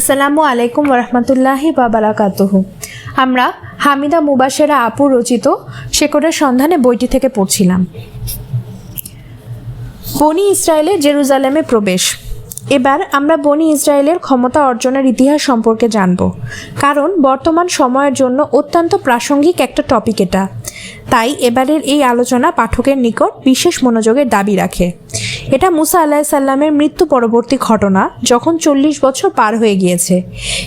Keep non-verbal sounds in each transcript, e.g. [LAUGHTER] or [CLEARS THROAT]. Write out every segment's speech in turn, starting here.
আসসালামু আলাইকুম রহমতুল্লাহি বাবারাকাতুহু আমরা হামিদা মুবাসেরা আপু রচিত শেকড়ের সন্ধানে বইটি থেকে পড়ছিলাম। বনি ইসরায়েলের জেরুজালেমে প্রবেশ। এবার আমরা বনি ইসরায়েলের ক্ষমতা অর্জনের ইতিহাস সম্পর্কে জানব। কারণ বর্তমান সময়ের জন্য অত্যন্ত প্রাসঙ্গিক একটা টপিক এটা। তাই এবারের এই আলোচনা পাঠকের নিকট বিশেষ মনোযোগের দাবি রাখে। এটা মুসা আল্লাহ সাল্লামের মৃত্যু পরবর্তী ঘটনা যখন চল্লিশ বছর পার হয়ে গিয়েছে।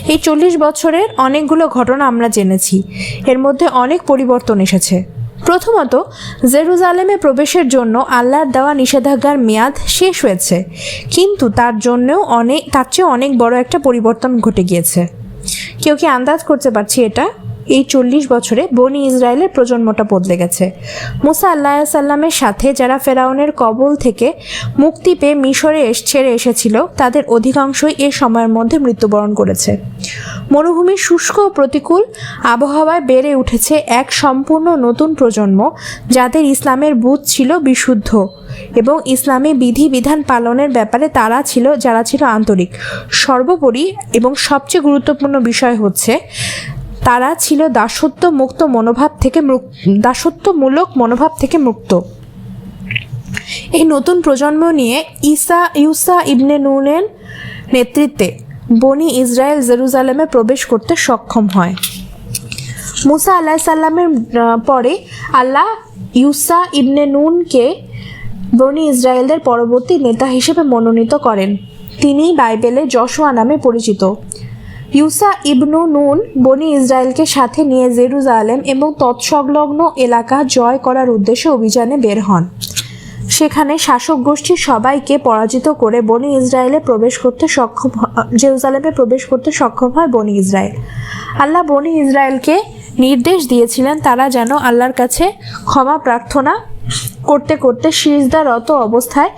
এই চল্লিশ বছরের অনেকগুলো ঘটনা আমরা জেনেছি। এর মধ্যে অনেক পরিবর্তন এসেছে। প্রথমত, জেরুজালেমে প্রবেশের জন্য আল্লাহর দেওয়া নিষেধাজ্ঞার মেয়াদ শেষ হয়েছে। কিন্তু তার জন্যও অনেক, তার চেয়ে অনেক বড় একটা পরিবর্তন ঘটে গিয়েছে। কেউ কি আন্দাজ করতে পারছি এটা? এই চল্লিশ বছরে বনি ইসরায়েলের প্রজন্মটা বদলে গেছে। মুসা আল্লাহ সাল্লামের সাথে যারা ফেরাউনের কবল থেকে মুক্তি পেয়ে মিশরে ছেড়ে এসেছিল, তাদের অধিকাংশই এ সময়ের মধ্যে মৃত্যুবরণ করেছে। মরুভূমির শুষ্ক ও প্রতিকূল আবহাওয়ায় বেড়ে উঠেছে এক সম্পূর্ণ নতুন প্রজন্ম, যাদের ইসলামের বুধ ছিল বিশুদ্ধ এবং ইসলামী বিধিবিধান পালনের ব্যাপারে তারা ছিল, যারা ছিল আন্তরিক। সর্বোপরি এবং সবচেয়ে গুরুত্বপূর্ণ বিষয় হচ্ছে তারা ছিল দাসত্ব মুক্ত মনোভাব থেকে দাসত্বমূলক মনোভাব থেকে মুক্ত। এই নতুন প্রজন্ম নিয়ে ইসা ইউসা ইবনে নুনের নেতৃত্বে বনি ইসরায়েল জেরুজালেমে প্রবেশ করতে সক্ষম হয়। মুসা আল্লাহ সাল্লামের পরে আল্লাহ ইউসা ইবনে নুনকে বনি ইসরায়েলদের পরবর্তী নেতা হিসেবে মনোনীত করেন। তিনি বাইবেলে যশোয়া নামে পরিচিত। ইউসা ইবনু নুন বনি ইসরায়েলকে সাথে নিয়ে জেরুজালেম এবং তৎসংলগ্ন এলাকা জয় করার উদ্দেশ্যে অভিযানে বের হন। সেখানে শাসক গোষ্ঠীর সবাইকে পরাজিত করে বনি ইসরায়েলে প্রবেশ করতে সক্ষম জেরুজালেমে প্রবেশ করতে সক্ষম হয় বনি ইসরায়েল। আল্লাহ বনি ইসরায়েলকে নির্দেশ দিয়েছিলেন তারা যেন আল্লাহর কাছে ক্ষমা প্রার্থনা করতে করতে সিজদারত অবস্থায়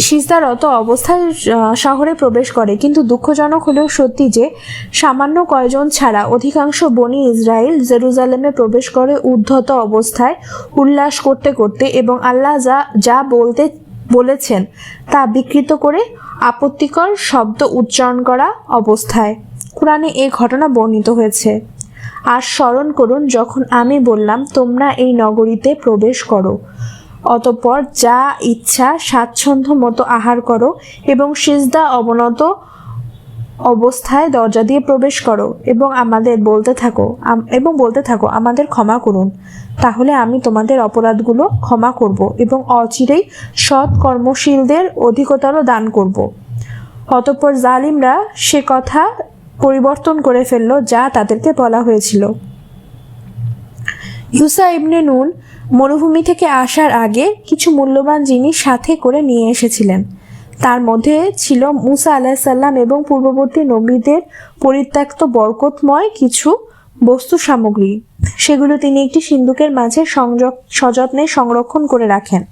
সিজদারত অবস্থায় শহরে প্রবেশ করে। কিন্তু দুঃখজনক হলেও সত্যি যে, সামান্য কয়জন ছাড়া অধিকাংশ বনি ইসরায়েল জেরুজালেমে প্রবেশ করে উদ্ধত অবস্থায় উল্লাস করতে করতে এবং আল্লাহ যা যা বলতে, বলেছেন তা বিকৃত করে আপত্তিকর শব্দ উচ্চারণ করা অবস্থায়। কোরআনে এই ঘটনা বর্ণিত হয়েছে। আর স্মরণ করুন, যখন আমি বললাম, তোমরা এই নগরীতে প্রবেশ করো। অতঃপর যা ইচ্ছা স্বাচ্ছন্দ্য মতো আহার করো এবং সিজদা অবনত অবস্থায় দরজা দিয়ে প্রবেশ করো এবং আমাদের বলতে থাকো এবং বলতে থাকো, আমাদের ক্ষমা করুন। তাহলে আমি তোমাদের অপরাধগুলো ক্ষমা করব এবং অচিরেই সৎ কর্মশীলদের অধিকতর দান করব। অতঃপর জালিমরা সে কথা পরিবর্তন করে ফেলল যা তাদেরকে বলা হয়েছিল। ইউসা ইবনে নুন মরুভূমি থেকে আসার আগে কিছু মূল্যবান জিনিস সাথে করে নিয়ে এসেছিলেন। তার মধ্যে ছিল মুসা আলাহিসাল্লাম এবং পূর্ববর্তী নবীদের পরিত্যক্ত বরকতময় কিছু বস্তু সামগ্রী। সেগুলো তিনি একটি সিন্ধুকের মাঝে সংযক সযত্নে সংরক্ষণ করে রাখেন।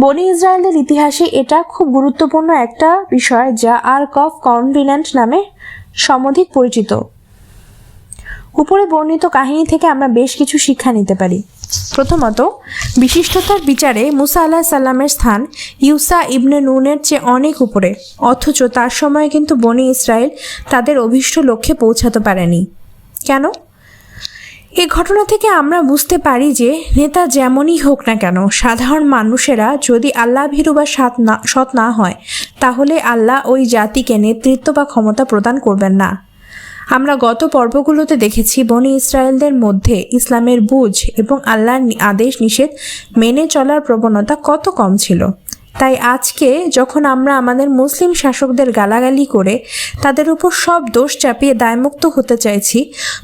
বনি ইসরায়েলের ইতিহাসে এটা খুব গুরুত্বপূর্ণ একটা বিষয় যা আর্ক অফ কনভিনেন্ট নামে সমধিক পরিচিত। উপরে বর্ণিত কাহিনী থেকে আমরা বেশ কিছু শিক্ষা নিতে পারি। প্রথমত, বিশিষ্টতার বিচারে মুসা আল্লাহ সাল্লামের স্থান ইউসা ইবনে নুনের চেয়ে অনেক উপরে, অথচ তার সময়ে কিন্তু বনি ইসরায়েল তাদের অভীষ্ট লক্ষ্যে পৌঁছাতে পারেনি। কেন? এ ঘটনা থেকে আমরা বুঝতে পারি যে নেতা যেমনই হোক না কেন, সাধারণ মানুষেরা যদি আল্লাহ ভীরু বা সৎ না সৎ না হয়, তাহলে আল্লাহ ওই জাতিকে নেতৃত্ব বা ক্ষমতা প্রদান করবেন না। আমরা গত পর্বগুলোতে দেখেছি বনি ইসরায়েলদের মধ্যে ইসলামের বুঝ এবং আল্লাহর আদেশ নিষেধ মেনে চলার প্রবণতা কত কম ছিল। তাই আজকে যখন আমরা আমাদের মুসলিম শাসকদের গালাগালি করে তাদের উপর সব দোষ চাপিয়ে দায়মুক্ত হতে চাইছি,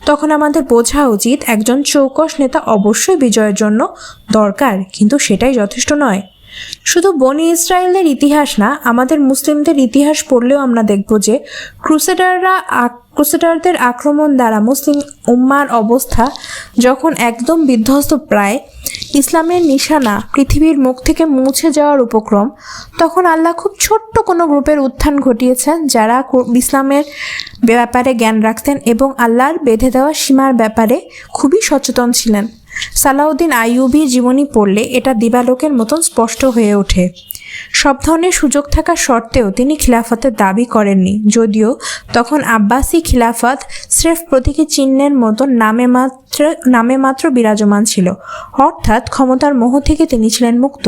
তখন আমাদের বোঝা উচিত একজন চৌকস নেতা অবশ্যই বিজয়ের জন্য দরকার, কিন্তু সেটাই যথেষ্ট নয়। শুধু বনি ইসরায়েলের ইতিহাস না, আমাদের মুসলিমদের ইতিহাস পড়লেও আমরা দেখব যে ক্রুসেডাররা ক্রুসেডারদের আক্রমণ দ্বারা মুসলিম উম্মার অবস্থা যখন একদম বিধ্বস্ত প্রায় ইসলামের নিশানা পৃথিবীর মুখ থেকে মুছে যাওয়ার উপক্রম, তখন আল্লাহ খুব ছোট্ট কোনো গ্রুপের উত্থান ঘটিয়েছেন যারা ইসলামের ব্যাপারে জ্ঞান রাখতেন এবং আল্লাহর বেঁধে দেওয়া সীমার ব্যাপারে খুবই সচেতন ছিলেন। সালাউদ্দিন আইয়ুবির জীবনী পড়লে এটা দিবালোকের মতন স্পষ্ট হয়ে ওঠে। সব ধরনের সুযোগ থাকা সত্ত্বেও তিনি খিলাফতের দাবি করেননি। যদিও তখন আব্বাসী খিলাফত স্রেফ প্রতীকী চিহ্নের মতো নামে মাত্র নামে মাত্র বিরাজমান ছিল। অর্থাৎ ক্ষমতার মোহ থেকে তিনি ছিলেন মুক্ত।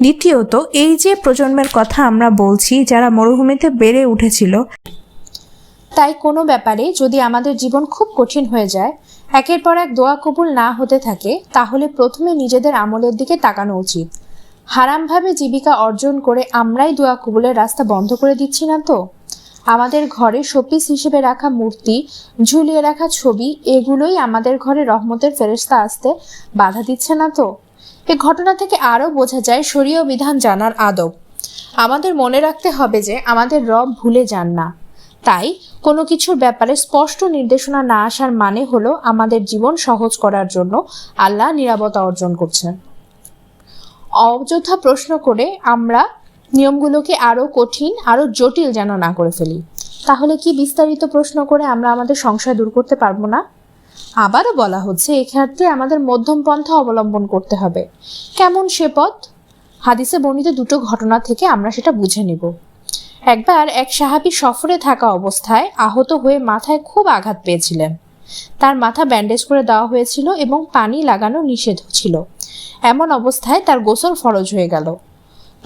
দ্বিতীয়ত, এই যে প্রজন্মের কথা আমরা বলছি, যারা মরুভূমিতে বেড়ে উঠেছিল, তাই কোনো ব্যাপারে যদি আমাদের জীবন খুব কঠিন হয়ে যায় একের পর এক দোয়া কবুল না হতে থাকে, তাহলে প্রথমে নিজেদের আমলের দিকে তাকানো উচিত। হারামভাবে জীবিকা অর্জন করে আমরাই দোয়া কবুলের রাস্তা বন্ধ করে দিচ্ছি না তো? আমাদের ঘরে শোপিস হিসেবে রাখা মূর্তি, ঝুলিয়ে রাখা ছবি, এগুলোই আমাদের ঘরে রহমতের ফেরেস্তা আসতে বাধা দিচ্ছে না তো? এ ঘটনা থেকে আরও বোঝা যায় শরীয় বিধান জানার আদব। আমাদের মনে রাখতে হবে যে আমাদের রব ভুলে যান না। তাই কোনো কিছুর ব্যাপারে স্পষ্ট নির্দেশনা না আসার মানে হলো আমাদের জীবন সহজ করার জন্য আল্লাহ নিরাপত্তা অর্জন করছেন। অযথা প্রশ্ন করে আমরা নিয়মগুলোকে আরও কঠিন আরও জটিল যেন না করে ফেলি। তাহলে কি বিস্তারিত প্রশ্ন করে আমরা আমাদের সংশয় দূর করতে পারব না? আবারও বলা হচ্ছে এক্ষেত্রে আমাদের মধ্যম পন্থা অবলম্বন করতে হবে। কেমন সে পথ? হাদিসে বর্ণিত দুটো ঘটনা থেকে আমরা সেটা বুঝে নিব। একবার এক সাহাবী সফরে থাকা অবস্থায় আহত হয়ে মাথায় খুব আঘাত পেয়েছিলেন। তার মাথা ব্যান্ডেজ করে দেওয়া হয়েছিল এবং পানি লাগানো নিষেধ ছিল। এমন অবস্থায় তার গোসল ফরজ হয়ে গেল।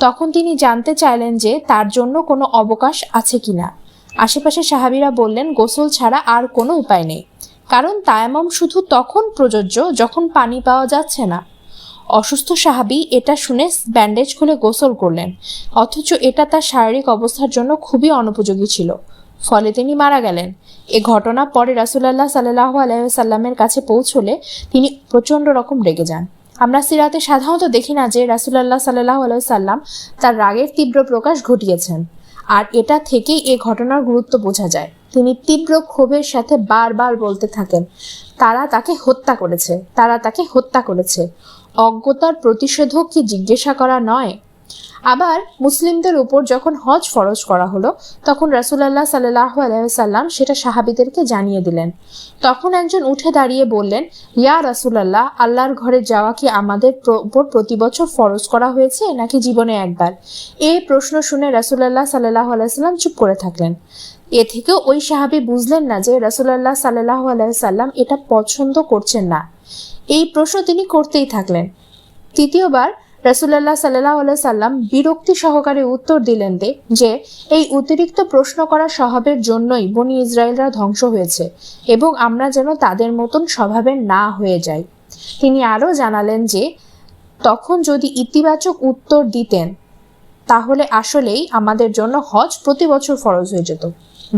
তখন তিনি জানতে চাইলেন যে তার জন্য কোনো অবকাশ আছে কিনা। আশেপাশে সাহাবিরা বললেন, গোসল ছাড়া আর কোনো উপায় নেই। কারণ তায়ামম শুধু তখন প্রযোজ্য যখন পানি পাওয়া যাচ্ছে না। অসুস্থ সাহাবি এটা শুনে ব্যান্ডেজ খুলে গোসল করলেন। অথচ এটা তার শারীরিক অবস্থার জন্য খুবই অনুপযোগী ছিল। ফলে তিনি মারা গেলেন। এ ঘটনা পরে রাসুলাল্লাহ সাল্লাহ আলাইসাল্লামের কাছে পৌঁছলে তিনি প্রচণ্ড রকম রেগে যান। আমরা সিরাতে সাধারণত দেখি না যে রাসুলাল্লাহ সাল্লাহ আলাইসাল্লাম তার রাগের তীব্র প্রকাশ ঘটিয়েছেন। আর এটা থেকেই এ ঘটনার গুরুত্ব বোঝা যায়। তিনি তীব্র ক্ষোভের সাথে বারবার বলতে থাকেন, তারা তাকে হত্যা করেছে, তারা তাকে হত্যা করেছে। অজ্ঞতার প্রতিষেধক কি জিজ্ঞাসা করা নয়? আবার মুসলিমদের উপর যখন হজ ফরজ করা হলো, তখন রাসুলাল্লাহ সাল্লাহ আলাইসাল্লাম সেটা সাহাবিদেরকে জানিয়ে দিলেন। তখন একজন উঠে দাঁড়িয়ে বললেন, ইয়া রাসুলাল্লাহ, আল্লাহর ঘরে যাওয়া কি আমাদের উপর প্রতি বছর ফরজ করা হয়েছে নাকি জীবনে একবার? এই প্রশ্ন শুনে রাসুলাল্লাহ সাল্লাহ আলাইসাল্লাম চুপ করে থাকলেন। এ থেকেও ওই সাহাবি বুঝলেন না যে রাসুলাল্লাহ সাল্লাহ আলাইসাল্লাম এটা পছন্দ করছেন না। এই প্রশ্ন তিনি করতেই থাকলেন। তৃতীয়বার রাসুলাল্লাহ সাল্লাহ সাল্লাম বিরক্তি সহকারে উত্তর দিলেন যে এই অতিরিক্ত প্রশ্ন করা স্বভাবের জন্যই বনি ইসরায়েলরা ধ্বংস হয়েছে এবং আমরা যেন তাদের মতন স্বভাবের না হয়ে যাই। তিনি আরও জানালেন যে, তখন যদি ইতিবাচক উত্তর দিতেন, তাহলে আসলেই আমাদের জন্য হজ প্রতি বছর ফরজ হয়ে যেত।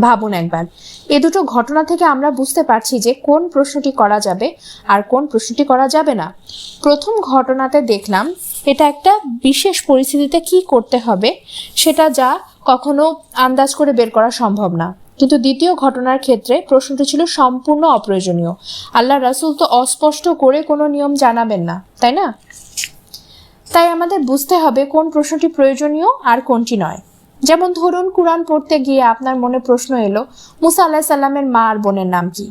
ভাবুন একবার। এ দুটো ঘটনা থেকে আমরা বুঝতে পারছি যে কোন প্রশ্নটি করা যাবে আর কোন প্রশ্নটি করা যাবে না। প্রথম ঘটনাতে দেখলাম এটা একটা বিশেষ পরিস্থিতিতে কি করতে হবে সেটা যা কখনো আন্দাজ করে বের করা সম্ভব না। কিন্তু দ্বিতীয় ঘটনার ক্ষেত্রে প্রশ্নটি ছিল সম্পূর্ণ অপ্রয়োজনীয়। আল্লাহ রাসুল তো অস্পষ্ট করে কোনো নিয়ম জানাবেন না, তাই না? তাই আমাদের বুঝতে হবে কোন প্রশ্নটি প্রয়োজনীয় আর কোনটি নয়। যেমন ধরুন কোরআন পড়তে গিয়ে আপনার মনে প্রশ্ন এলো, মুসা আল্লাহ সাল্লামের মা আর বোনের নাম কি?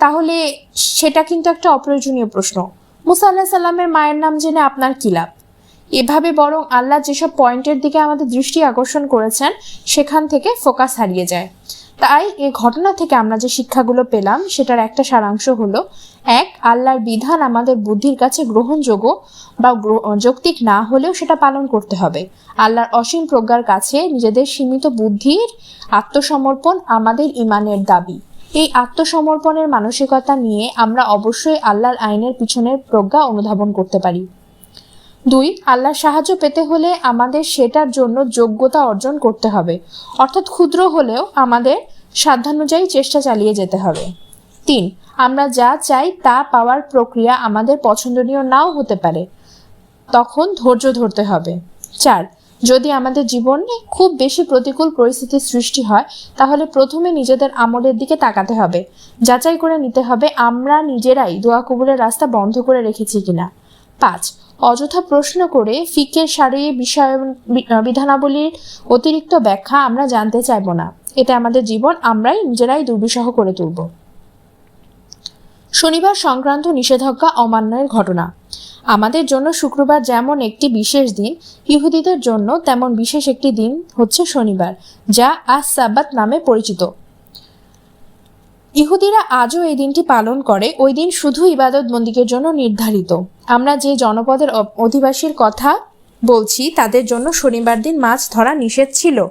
তাহলে সেটা কিন্তু একটা অপ্রয়োজনীয় প্রশ্ন। মুসা আল্লাহ সাল্লামের মায়ের নাম জেনে আপনার কি লাভ? এভাবে বরং আল্লাহ যেসব পয়েন্টের দিকে আমাদের দৃষ্টি আকর্ষণ করেছেন, সেখান থেকে ফোকাস হারিয়ে যায়। তাই এ ঘটনা থেকে আমরা যে শিক্ষাগুলো পেলাম, সেটার একটা সারাংশ হলো, এক, আল্লাহর বিধান আমাদের বুদ্ধির কাছে গ্রহণযোগ্য বা যৌক্তিক না হলেও সেটা পালন করতে হবে। আল্লাহর অসীম প্রজ্ঞার কাছে নিজেদের সীমিত বুদ্ধির আত্মসমর্পণ আমাদের ইমানের দাবি। এই আত্মসমর্পণের মানসিকতা নিয়ে আমরা অবশ্যই আল্লাহর আইনের পিছনের প্রজ্ঞা অনুধাবন করতে পারি। দুই, আল্লাহর সাহায্য পেতে হলে আমাদের সেটার জন্য যোগ্যতা অর্জন করতে হবে। অর্থাৎ ক্ষুদ্র হলেও আমাদের সাধ্যানুযায়ী চেষ্টা চালিয়ে যেতে হবে। তিন, আমরা যা চাই তা পাওয়ার প্রক্রিয়া আমাদের পছন্দনীয় নাও হতে পারে। তখন ধৈর্য ধরতে হবে। চার, যদি আমাদের জীবনে খুব বেশি প্রতিকূল পরিস্থিতির সৃষ্টি হয়, তাহলে প্রথমে নিজেদের আমলের দিকে তাকাতে হবে। যাচাই করে নিতে হবে, আমরা নিজেরাই দোয়া কবুলের রাস্তা বন্ধ করে রেখেছি কিনা। পাঁচ অযথা প্রশ্ন করে ফিকের সারি বিষয় বিধানাবলীর অতিরিক্ত ব্যাখ্যা আমরা জানতে চাইব না। এতে আমাদের জীবন আমরাই নিজেরাই দুর্বিষহ করে তুলব। শনিবার সংক্রান্ত নিষেধাজ্ঞা অমান্যের ঘটনা। আমাদের জন্য শুক্রবার যেমন একটি বিশেষ দিন, ইহুদিদের জন্য তেমন বিশেষ একটি দিন হচ্ছে শনিবার, যা আজ সাব্বাত নামে পরিচিত। ইহুদিরা আজও এই দিনটি পালন করে। ওই দিন শুধু ইবাদত বন্দিকের জন্য নির্ধারিত। আমরা যে জনপদের অধিবাসীর কথা বলছি, তাদের জন্য শনিবার দিন মাছ ধরা নিষেধ ছিল।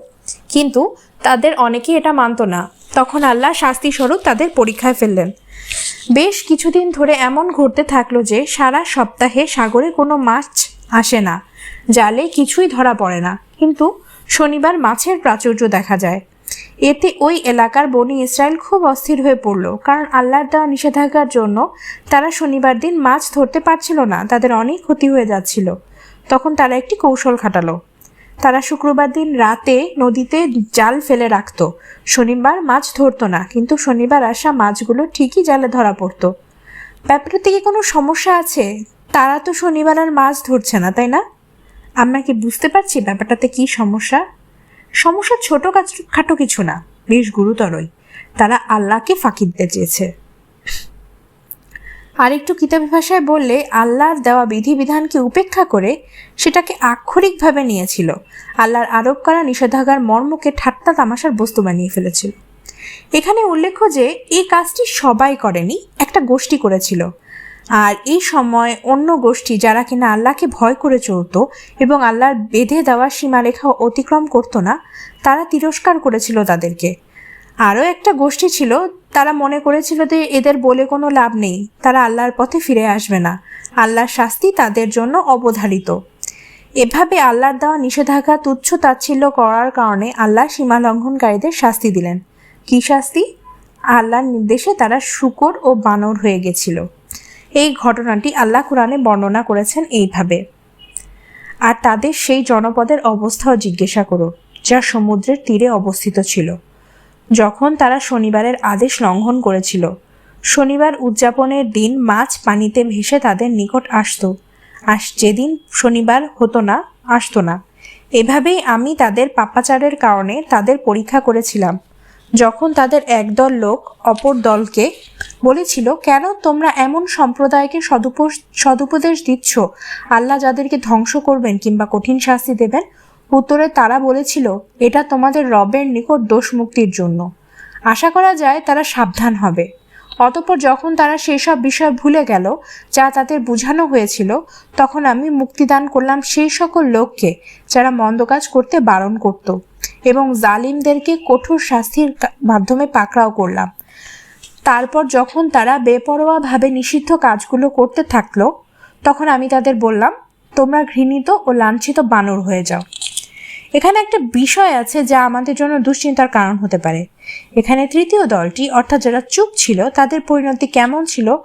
কিন্তু তাদের অনেকেই এটা মানতো না। তখন আল্লাহ শাস্তি স্বরূপ তাদের পরীক্ষায় ফেললেন। বেশ কিছুদিন ধরে এমন ঘটতে থাকল যে, সারা সপ্তাহে সাগরে কোনো মাছ আসে না, জালে কিছুই ধরা পড়ে না। কিন্তু শনিবার মাছের প্রাচুর্য দেখা যায়। এতে ওই এলাকার বনি ইসরায়েল খুব অস্থির হয়ে পড়ল, কারণ আল্লাহর দেওয়া নিষেধাজ্ঞার জন্য তারা শনিবার দিন মাছ ধরতে পারছিল না, তাদের অনেক ক্ষতি হয়ে যাচ্ছিল। তখন তারা একটি কৌশল খাটালো। তারা শুক্রবার দিন রাতে নদীতে জাল ফেলে রাখত। শনিবার মাছ ধরতো না, কিন্তু শনিবার আসা মাছগুলো ঠিকই জালে ধরা পড়তো। ব্যাপারটা থেকে কোনো সমস্যা আছে? তারা তো শনিবার আর মাছ ধরছে না, তাই না? আমরা কি বুঝতে পারছি ব্যাপারটাতে কি সমস্যা? সমস্যা ছোট খাটো কিছু না, বেশ গুরুতরই। তারা আল্লাহকে ফাঁকি দিতে চেয়েছে। আরেকটু কিতাবি ভাষায় বললে, আল্লাহর দেওয়া বিধিবিধানকে উপেক্ষা করে? সেটাকে আক্ষরিকভাবে নিয়েছিল। আল্লাহর আরোপ করা নিষেধাজ্ঞার মর্মকে ঠাট্টা তামাশার বস্তু বানিয়ে ফেলেছিল। এখানে উল্লেখ্য যে এই কাজটি সবাই করেনি, একটা গোষ্ঠী করেছিল। আর এই সময় অন্য গোষ্ঠী যারা কিনা আল্লাহকে ভয় করে চলতো এবং আল্লাহর বেঁধে দেওয়া সীমারেখা অতিক্রম করতো না, তারা তিরস্কার করেছিল তাদেরকে। আরও একটা গোষ্ঠী ছিল, তারা মনে করেছিল যে এদের বলে কোনো লাভ নেই, তারা আল্লাহর পথে ফিরে আসবে না, আল্লাহর শাস্তি তাদের জন্য অবধারিত। এভাবে আল্লাহর দেওয়া নিষেধাজ্ঞা তুচ্ছ তাচ্ছিল্য করার কারণে আল্লাহ সীমা লঙ্ঘনকারীদের শাস্তি দিলেন। কী শাস্তি? আল্লাহর নির্দেশে তারা শুকর ও বানর হয়ে গেছিল। এই ঘটনাটি আল্লাহ কোরআনে বর্ণনা করেছেন এইভাবে। আর তাদের সেই জনপদের অবস্থাও জিজ্ঞাসা করো, যা সমুদ্রের তীরে অবস্থিত ছিল। যখন তারা শনিবারের আদেশ লঙ্ঘন করেছিল, শনিবার উদযাপনের দিন মাছ পানিতে ভেসে তাদের নিকট আসতো। আর যেদিন শনিবার হতো না, আসতো না। এভাবেই আমি তাদের পাপাচারের কারণে তাদের পরীক্ষা করেছিলাম। যখন তাদের একদল লোক অপর দলকে বলেছিল, কেন তোমরা এমন সম্প্রদায়কে সদুপ সদুপদেশ দিচ্ছ? আল্লাহ যাদেরকে ধ্বংস করবেন কিংবা কঠিন শাস্তি দেবেন। উত্তরে তারা বলেছিল, এটা তোমাদের রবের নিকট দোষ মুক্তির জন্য। আশা করা যায় তারা সাবধান হবে। অতঃপর যখন তারা সেই সব বিষয় ভুলে গেল, যা তাদের বোঝানো হয়েছিল, তখন আমি মুক্তিদান করলাম সেই সকল লোককে যারা মন্দ কাজ করতে বারণ করত। এবং জালিমদেরকে কঠোর শাস্তির মাধ্যমে পাকড়াও করলাম। তারপর যখন তারা বেপরোয়াভাবে নিষিদ্ধ কাজগুলো করতে থাকল, তখন আমি তাদের বললাম, তোমরা ঘৃণিত ও লাঞ্ছিত বানর হয়ে যাও। এখানে একটা বিষয় আছে যা আমাদের জন্য দুশ্চিন্তার কারণ হতে পারে। এখানে তৃতীয় দলটি, অর্থাৎ যারা চুপ ছিল, তাদের পরিণতি কেমন ছিল,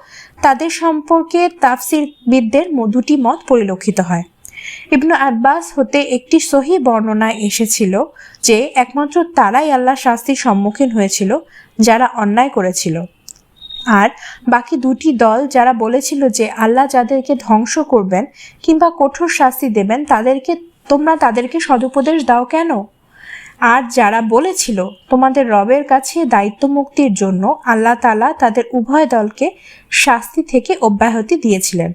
তাদের সম্পর্কে তাফসিরবিদদের দুটি মত পরিলক্ষিত হয়। ইবনু আব্বাস হতে একটি সহি বর্ণনায় এসেছিল যে একমাত্র তারাই আল্লাহ শাস্তির সম্মুখীন হয়েছিল, যারা অন্যায় করেছিল। আর বাকি দুটি দল যারা বলেছিল যে আল্লাহ যাদেরকে ধ্বংস করবেন কিংবা কঠোর শাস্তি দেবেন, তাদেরকে, তোমরা তাদেরকে সদুপদেশ দাও কেন? আর যারা বলেছিল তোমাদের রবের কাছে দায়িত্ব মুক্তির জন্য আল্লাহ তালা তাদের উভয় দলকে শাস্তি থেকে অব্যাহতি দিয়েছিলেন।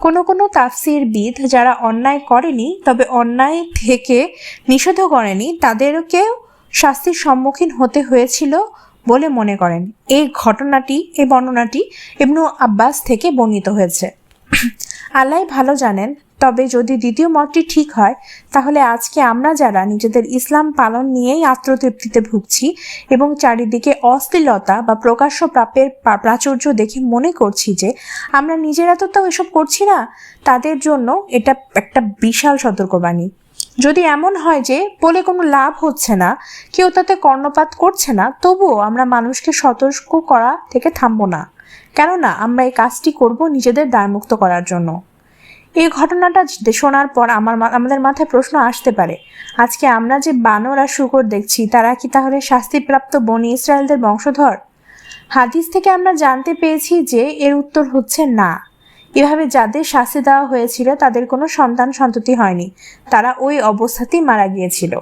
কোনো কোনো তাফসির বিদ যারা অন্যায় করেনি, তবে অন্যায় থেকে নিষেধ করেনি, তাদেরকেও শাস্তির সম্মুখীন হতে হয়েছিল বলে মনে করেন। এই ঘটনাটি, এই বর্ণনাটি ইবনু আব্বাস থেকে বর্ণিত হয়েছে। [CLEARS THROAT] আল্লাহ ভালো জানেন তবে যদি দ্বিতীয় মতটি ঠিক হয়, তাহলে আজকে আমরা যারা নিজেদের ইসলাম পালন নিয়েই আত্মতৃপ্তিতে ভুগছি এবং চারিদিকে অশ্লীলতা বা প্রকাশ্য প্রাপের পা- প্রাচুর্য দেখে মনে করছি যে আমরা নিজেরা তো তাও এসব করছি না, তাদের জন্য এটা একটা বিশাল সতর্কবাণী। যদি এমন হয় যে বলে কোনো লাভ হচ্ছে না, কেউ তাতে কর্ণপাত করছে না, তবুও আমরা মানুষকে সতর্ক করা থেকে থামবো না। কেননা আমরা এই কাজটি করব নিজেদের দায়মুক্ত করার জন্য। এই ঘটনাটা শোনার পর আমার আমাদের মাথায় প্রশ্ন আসতে পারে। আজকে আমরা যে বানর আর শুকর দেখছি, তারা কি তাহলে শাস্তিপ্রাপ্ত বনি ইসরায়েলদের বংশধর? হাদিস থেকে আমরা জানতে পেয়েছি যে এর উত্তর হচ্ছে না। এভাবে যাদের শাস্তি দেওয়া হয়েছিল, তাদের কোনো সন্তান সন্ততি হয়নি। তারা ওই অবস্থাতেই মারা গিয়েছিল।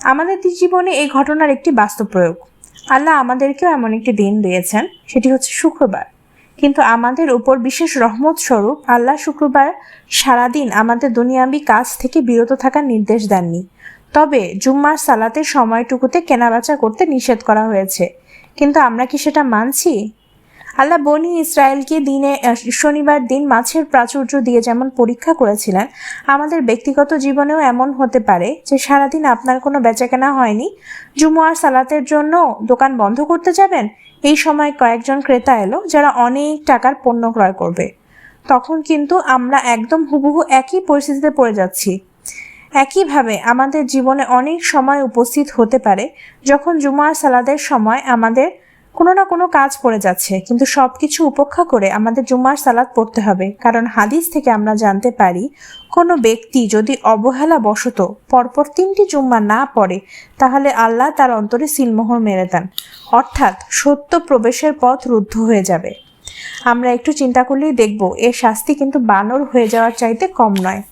আমাদের জীবনে এই ঘটনার একটি বাস্তব প্রয়োগ। আল্লাহ আমাদেরকেও এমন একটি দিন দিয়েছেন, সেটি হচ্ছে শুক্রবার। কিন্তু আমাদের উপর বিশেষ রহমত স্বরূপ আল্লাহ শুক্রবার সারাদিন আমাদের দুনিয়াবি কাজ থেকে বিরত থাকার নির্দেশ দেননি। তবে জুম্মার সালাতের সময়টুকুতে কেনাবেচা করতে নিষেধ করা হয়েছে। কিন্তু আমরা কি সেটা মানছি? আল্লাহ বনি ইসরায়েলকে দিনে শনিবার দিন মাছের প্রাচুর্য দিয়ে যেমন পরীক্ষা করেছিলেন, আমাদের ব্যক্তিগত জীবনেও এমন হতে পারে যে সারাদিন আপনার কোনো বেচাকেনা হয়নি। জুমুয়ার সালাতের জন্য দোকান বন্ধ করতে যাবেন? এই সময় কয়েকজন ক্রেতা এলো যারা অনেক টাকার পণ্য ক্রয় করবে। তখন কিন্তু আমরা একদম হুবহু একই পরিস্থিতিতে পড়ে যাচ্ছি। একইভাবে আমাদের জীবনে অনেক সময় উপস্থিত হতে পারে, যখন জুমার সালাদের সময় আমাদের কোনো না কোনো কাজ পড়ে যাচ্ছে, কিন্তু সব কিছু উপেক্ষা করে আমাদের জুমার সালাদ পড়তে হবে। কারণ হাদিস থেকে আমরা জানতে পারি, কোনো ব্যক্তি যদি অবহেলা বশত পরপর তিনটি জুম্মা না পড়ে, তাহলে আল্লাহ তার অন্তরে সিলমোহর মেরে দেন। অর্থাৎ সত্য প্রবেশের পথ রুদ্ধ হয়ে যাবে। আমরা একটু চিন্তা করলেই দেখব, এর শাস্তি কিন্তু বানর হয়ে যাওয়ার চাইতে কম নয়।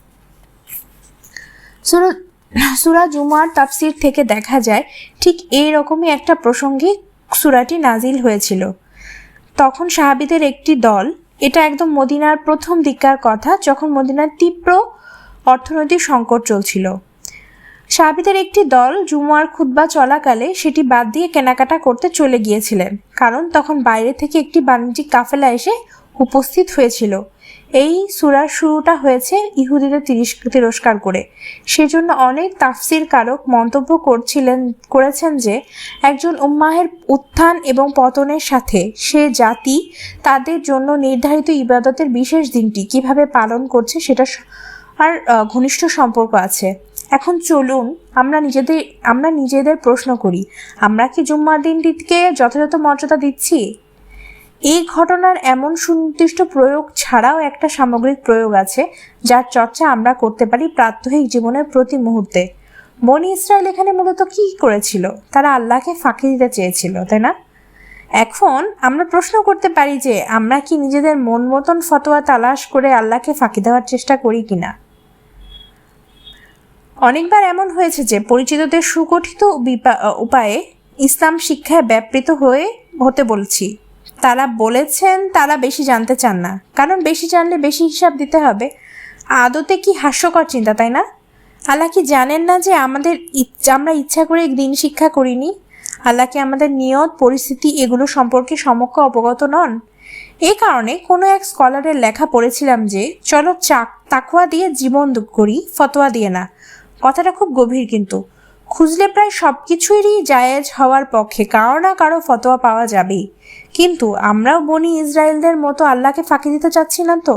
সুরা জুমার তাফসির থেকে দেখা যায়, ঠিক এই রকমই একটা প্রসঙ্গে সুরাটি নাজিল হয়েছিল। তখন সাহাবিদের একটি দল, এটা একদম মদিনার প্রথম দিককার কথা, যখন মদিনার তীব্র অর্থনৈতিক সংকট চলছিল। সাহাবিদের একটি দল জুমুয়ার খুতবা চলাকালে সেটি বাদ দিয়ে কেনাকাটা করতে চলে গিয়েছিলেন, কারণ তখন বাইরে থেকে একটি বাণিজ্যিক কাফেলা এসে উপস্থিত হয়েছিল। এই সুরার শুরুটা হয়েছে ইহুদিদের তিরিশ তিরস্কার করে। সেজন্য অনেক তাফসির কারক মন্তব্য করছিলেন, করেছেন যে, একজন উম্মাহের উত্থান এবং পতনের সাথে সে জাতি তাদের জন্য নির্ধারিত ইবাদতের বিশেষ দিনটি কীভাবে পালন করছে সেটা আর ঘনিষ্ঠ সম্পর্ক আছে। এখন চলুন আমরা নিজেদের আমরা নিজেদের প্রশ্ন করি, আমরা কি জুম্মার দিনটিকে যথাযথ মর্যাদা দিচ্ছি? এই ঘটনার এমন সুনির্দিষ্ট প্রয়োগ ছাড়াও একটা সামগ্রিক প্রয়োগ আছে, যার চর্চা আমরা করতে পারি প্রাত্যহিক জীবনের প্রতি মুহূর্তে। বনি ইসরায়েল এখানে মূলত কি করেছিল? তারা আল্লাহকে ফাঁকি দিতে চেয়েছিল, তাই না? এখন আমরা প্রশ্ন করতে পারি যে, আমরা কি নিজেদের মন মতন ফতোয়া তালাশ করে আল্লাহকে ফাঁকি দেওয়ার চেষ্টা করি কিনা? অনেকবার এমন হয়েছে যে, পরিচিতদের সুগঠিত উপায়ে ইসলাম শিক্ষায় ব্যাপৃত হয়ে, হতে বলছি। তারা বলেছেন তারা বেশি জানতে চান না। কারণ বেশি জানলে বেশি হিসাব দিতে হবে। আদতে কি হাস্যকর চিন্তা, তাই না? আল্লাহ কি জানেন না যে আমাদের ইচ্ছা আমরা ইচ্ছা করে দিন শিক্ষা করিনি। আল্লাহ কি আমাদের নিয়ত, পরিস্থিতি এগুলো সম্পর্কে সমক্ষ অবগত নন। এই কারণে কোনো এক স্কলারের লেখা পড়েছিলাম যে, চলো চাক তাকুয়া দিয়ে জীবন করি, ফতোয়া দিয়ে না। কথাটা খুব গভীর কিন্তু। খুঁজলে প্রায় সব কিছুরই জায়েজ হওয়ার পক্ষে কারও না কারও ফতোয়া পাওয়া যাবেই। কিন্তু আমরাও বনি ইসরায়েলদের মতো আল্লাহকে ফাঁকি দিতে চাচ্ছি না তো।